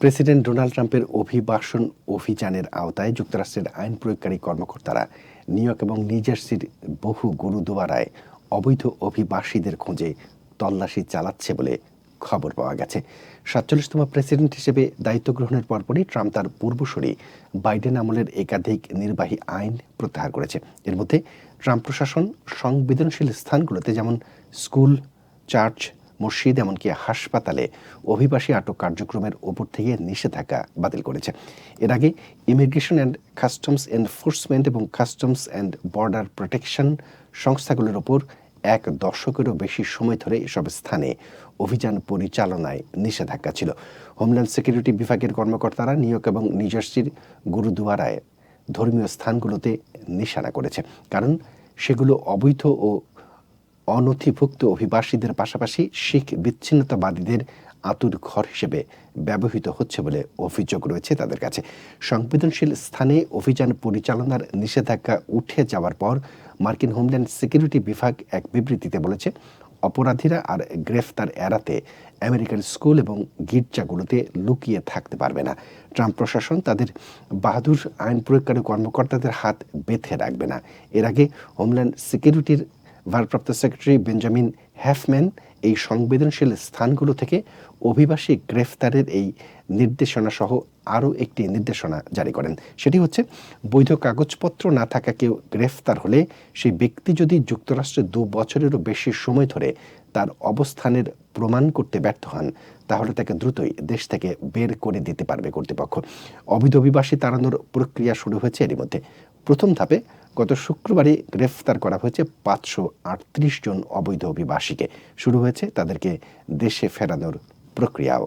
President Donald ট্রাম্পের অভিবাসন অভিযানের আওতায় যুক্তরাষ্ট্রের আইন প্রয়োগকারী কর্মকর্তারা নিউ ইয়র্ক এবং নিউজার্সির বহু গুরুদুয়ারায় অবৈধ অভিবাসীদের খোঁজে তল্লাশি চালাচ্ছে বলে খবর পাওয়া গেছে। সাতচল্লিশতম প্রেসিডেন্ট হিসেবে দায়িত্ব গ্রহণের পরপরই ট্রাম্প তার পূর্বসূরি বাইডেন আমলের একাধিক নির্বাহী আইন প্রত্যাহার করেছে। এর মধ্যে ট্রাম্প প্রশাসন সংবেদনশীল স্থানগুলোতে যেমন স্কুল, চার্চ মসজিদ এমনকি হাসপাতালে অভিবাসী আটক কার্যক্রমের ওপর থেকে নিষেধাজ্ঞা বাতিল করেছে। এর আগে ইমিগ্রেশন অ্যান্ড কাস্টমস এনফোর্সমেন্ট এবং কাস্টমস অ্যান্ড বর্ডার প্রোটেকশন সংস্থাগুলোর ওপর এক দশকেরও বেশি সময় ধরে এসব স্থানে অভিযান পরিচালনায় নিষেধাজ্ঞা ছিল। হোমল্যান্ড সিকিউরিটি বিভাগের কর্মকর্তারা নিয়োগ এবং নিউজার্সির গুরুদুয়ারায় ধর্মীয় স্থানগুলোতে নিশানা করেছে। কারণ সেগুলো অবৈধ ও অনথিভুক্ত অভিবাসীদের পাশাপাশি শিখ বিচ্ছিন্নতাবাদীদের আতুর ঘর হিসেবে ব্যবহৃত হচ্ছে বলে অভিযোগ রয়েছে তাদের কাছে। সংবেদনশীল স্থানে অভিযান পরিচালনার নিষেধাজ্ঞা উঠে যাওয়ার পর মার্কিন হোমল্যান্ড সিকিউরিটি বিভাগ এক বিবৃতিতে বলেছে, অপরাধীরা আর গ্রেফতার এড়াতে আমেরিকার স্কুল এবং গির্জাগুলোতে লুকিয়ে থাকতে পারবে না। ট্রাম্প প্রশাসন তাদের বাহাদুর আইন প্রয়োগকারী কর্মকর্তাদের হাত বেঁধে রাখবে না। এর আগে হোমল্যান্ড সিকিউরিটির ভারপ্রাপ্ত সেক্রেটারি বেঞ্জামিন হ্যাফম্যান এই সংবেদনশীল স্থানগুলো থেকে অভিবাসী গ্রেফতারের এই নির্দেশনা সহ আরও একটি নির্দেশনা জারি করেন। সেটি হচ্ছে, বৈধ কাগজপত্র না থাকা কেউ গ্রেফতার হলে সেই ব্যক্তি যদি যুক্তরাষ্ট্রে দু বছরেরও বেশি সময় ধরে তার অবস্থানের প্রমাণ করতে ব্যর্থ হন, তাহলে তাকে দ্রুতই দেশ থেকে বের করে দিতে পারবে কর্তৃপক্ষ। অবৈধ অভিবাসী তাড়ানোর প্রক্রিয়া শুরু হয়েছে এরই মধ্যে। প্রথম ধাপে গত শুক্রবারই গ্রেফতার করা হয়েছে পাঁচশো আটত্রিশ জন অবৈধ অভিবাসীকে। শুরু হয়েছে তাদেরকে দেশে ফেরানোর প্রক্রিয়াও।